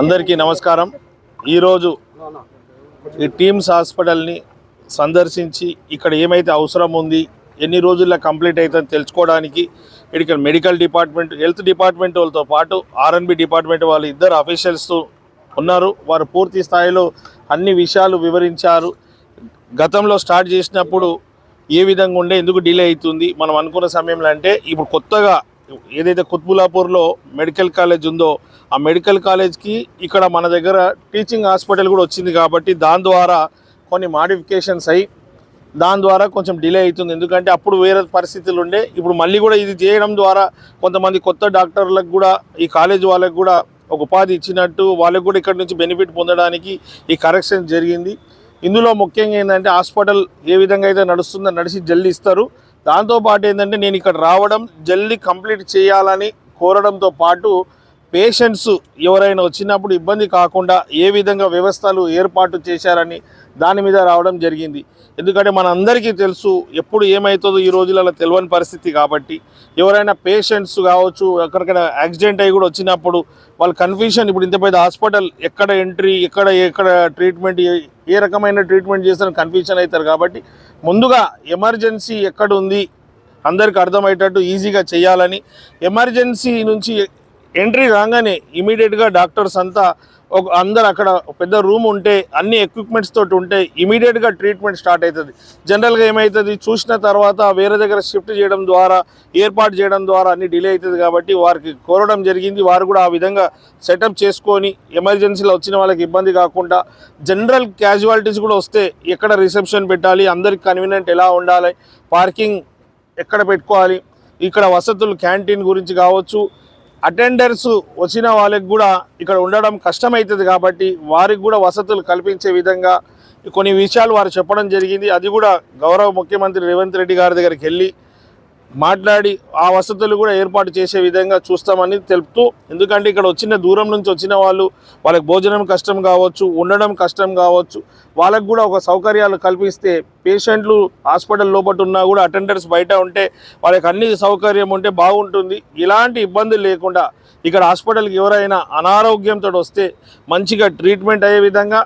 అందరికీ నమస్కారం. ఈరోజు ఈ టీమ్స్ హాస్పిటల్ని సందర్శించి ఇక్కడ ఏమైతే అవసరం ఉంది ఎన్ని రోజుల్లో కంప్లీట్ అవుతుందని తెలుసుకోవడానికి ఇక్కడ మెడికల్ డిపార్ట్మెంట్ హెల్త్ డిపార్ట్మెంట్ వాళ్ళతో పాటు ఆర్ఎన్బి డిపార్ట్మెంట్ వాళ్ళు ఇద్దరు అఫీషియల్స్ ఉన్నారు. వారు పూర్తి స్థాయిలో అన్ని విషయాలు వివరించారు. గతంలో స్టార్ట్ చేసినప్పుడు ఏ విధంగా ఉండే ఎందుకు డిలే అవుతుంది మనం అనుకున్న సమయంలో అంటే ఇప్పుడు కొత్తగా ఏదైతే కుత్బులాపూర్లో మెడికల్ కాలేజ్ ఉందో ఆ మెడికల్ కాలేజ్కి ఇక్కడ మన దగ్గర టీచింగ్ హాస్పిటల్ కూడా వచ్చింది కాబట్టి దాని ద్వారా కొన్ని మాడిఫికేషన్స్ అయ్యి దాని ద్వారా కొంచెం డిలే అవుతుంది. ఎందుకంటే అప్పుడు వేరే పరిస్థితులు ఉండే ఇప్పుడు మళ్ళీ కూడా ఇది చేయడం ద్వారా కొంతమంది కొత్త డాక్టర్లకు కూడా ఈ కాలేజ్ వాళ్ళకు కూడా ఒక ఉపాధి ఇచ్చినట్టు వాళ్ళకు కూడా ఇక్కడ నుంచి బెనిఫిట్ పొందడానికి ఈ కరెక్షన్ జరిగింది. ఇందులో ముఖ్యంగా ఏంటంటే హాస్పిటల్ ఏ విధంగా అయితే నడుస్తుందో నడిచి జల్లిస్తారు ఇస్తారు. దాంతోపాటు ఏంటంటే నేను ఇక్కడ రావడం జల్దీ కంప్లీట్ చేయాలని కోరడంతో పాటు పేషెంట్స్ ఎవరైనా వచ్చినప్పుడు ఇబ్బంది కాకుండా ఏ విధంగా వ్యవస్థలు ఏర్పాటు చేశారని దాని మీద రావడం జరిగింది. ఎందుకంటే మన అందరికీ తెలుసు ఎప్పుడు ఏమవుతుందో ఈ రోజులలో తెలియని పరిస్థితి కాబట్టి ఎవరైనా పేషెంట్స్ కావచ్చు ఎక్కడికైనా యాక్సిడెంట్ అయ్యి కూడా వచ్చినప్పుడు వాళ్ళ కన్ఫ్యూషన్ ఇప్పుడు ఇంత పెద్ద హాస్పిటల్ ఎక్కడ ఎంట్రీ ఎక్కడ ఎక్కడ ట్రీట్మెంట్ ఏ- ఏ రకమైన ట్రీట్మెంట్ చేస్తారని కన్ఫ్యూషన్ అవుతారు కాబట్టి ముందుగా ఎమర్జెన్సీ ఎక్కడ ఉంది అందరికి అర్థమయ్యేటట్టు ఈజీగా చేయాలని ఎమర్జెన్సీ నుంచి ఎంట్రీ రాగానే ఇమీడియట్గా డాక్టర్స్ అంతా ఒక అందరు అక్కడ పెద్ద రూమ్ ఉంటే అన్ని ఎక్విప్మెంట్స్ తోటి ఉంటే ఇమీడియట్గా ట్రీట్మెంట్ స్టార్ట్ అవుతుంది జనరల్గా ఏమవుతుంది చూసిన తర్వాత వేరే దగ్గర షిఫ్ట్ చేయడం ద్వారా ఏర్పాటు చేయడం ద్వారా అన్ని డిలే అవుతుంది కాబట్టి వారికి కోరడం జరిగింది. వారు కూడా ఆ విధంగా సెటప్ చేసుకొని ఎమర్జెన్సీలో వచ్చిన వాళ్ళకి ఇబ్బంది కాకుండా జనరల్ క్యాజువాలిటీస్ కూడా వస్తే ఎక్కడ రిసెప్షన్ పెట్టాలి? అందరికి కన్వీనియంట్ ఎలా ఉండాలి? పార్కింగ్ ఎక్కడ పెట్టుకోవాలి? ఇక్కడ వసతులు క్యాంటీన్ గురించి కావచ్చు అటెండర్స్ వచ్చిన వాళ్ళకి కూడా ఇక్కడ ఉండడం కష్టమవుతుంది కాబట్టి వారికి కూడా వసతులు కల్పించే విధంగా కొన్ని విషయాలు వారు చెప్పడం జరిగింది. అది కూడా గౌరవ ముఖ్యమంత్రి రేవంత్ రెడ్డి గారి దగ్గరికి వెళ్ళి మాట్లాడి ఆ వసతులు కూడా ఏర్పాటు చేసే విధంగా చూస్తామని తెలుపుతూ ఎందుకంటే ఇక్కడ వచ్చిన దూరం నుంచి వచ్చిన వాళ్ళు వాళ్ళకి భోజనం కష్టం కావచ్చు ఉండడం కష్టం కావచ్చు వాళ్ళకు కూడా ఒక సౌకర్యాలు కల్పిస్తే పేషెంట్లు హాస్పిటల్ లోపల ఉన్నా కూడా అటెండర్స్ బయట ఉంటే వాళ్ళకి అన్ని సౌకర్యం ఉంటే బాగుంటుంది. ఇలాంటి ఇబ్బందులు లేకుండా ఇక్కడ హాస్పిటల్కి ఎవరైనా అనారోగ్యంతో వస్తే మంచిగా ట్రీట్మెంట్ అయ్యే విధంగా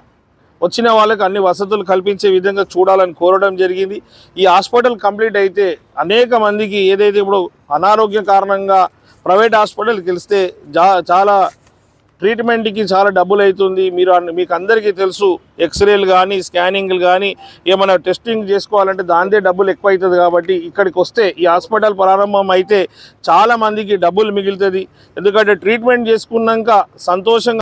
వచ్చిన వాళ్ళకి అన్ని వసతులు కల్పించే విధంగా చూడాలని కోరడం జరిగింది. ఈ హాస్పిటల్ కంప్లీట్ అయితే అనేక మందికి ఏదైతే ఇప్పుడు అనారోగ్య కారణంగా ప్రైవేట్ హాస్పిటల్కి వెళ్తే జా చాలా ట్రీట్మెంట్కి చాలా డబ్బులు అవుతుంది మీరు మీకు అందరికీ తెలుసు ఎక్స్రేలు కానీ స్కానింగ్లు కానీ ఏమైనా టెస్టింగ్ చేసుకోవాలంటే దాందే డబ్బులు ఎక్కువ అవుతుంది కాబట్టి ఇక్కడికి వస్తే ఈ హాస్పిటల్ ప్రారంభం అయితే చాలామందికి డబ్బులు మిగులుతుంది. ఎందుకంటే ట్రీట్మెంట్ చేసుకున్నాక సంతోషంగా